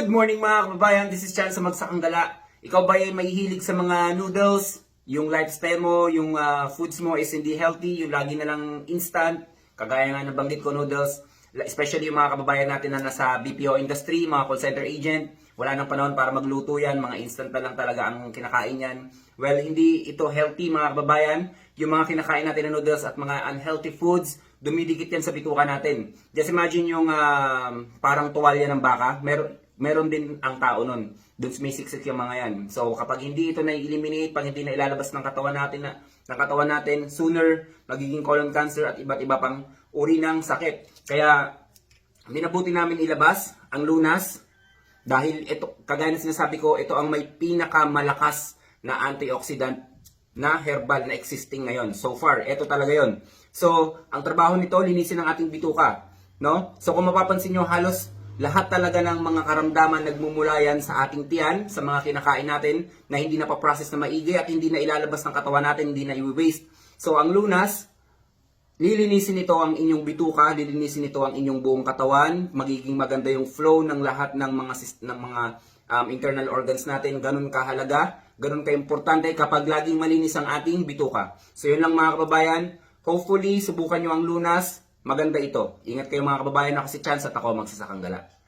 Good morning mga kababayan, this is Chan sa Magsakang Gala. Ikaw ba ay mahihilig sa mga noodles? Yung lifestyle mo, yung ah, foods mo is hindi healthy, yung lagi na lang instant, kagaya nga nabanggit ko noodles, especially yung mga kababayan natin na nasa BPO industry, mga call center agent, wala nang panahon para magluto yan, mga instant na lang talaga ang kinakain yan. Well, hindi ito healthy mga kababayan. Yung mga kinakain natin na noodles at mga unhealthy foods, dumidikit yan sa bituka natin. Just imagine yung ah, parang tuwalya ng baka, meron meron din ang tao nun. Doon may siksik yung mga yan. So kapag hindi ito na-eliminate, pag hindi na ilalabas ng katawan natin na ng katawan natin, sooner magiging colon cancer at iba't iba pang uri ng sakit. Kaya minabuti namin ilabas ang lunas dahil ito kagaya ng sinasabi ko, ito ang may pinakamalakas na antioxidant na herbal na existing ngayon. So far, ito talaga yon. So, ang trabaho nito, linisin ang ating bituka. No? So, kung mapapansin nyo, halos lahat talaga ng mga karamdaman nagmumula yan sa ating tiyan, sa mga kinakain natin na hindi na pa-process na maigi at hindi na ilalabas ng katawan natin, hindi na i-waste. So, ang lunas, lilinisin nito ang inyong bituka, lilinisin nito ang inyong buong katawan, magiging maganda yung flow ng lahat ng mga ng mga um, internal organs natin, ganun kahalaga, ganun kaimportante kapag laging malinis ang ating bituka. So yun lang mga kababayan, hopefully subukan nyo ang lunas, maganda ito. Ingat kayo mga kababayan, ako si Chance at ako magsasakang gala.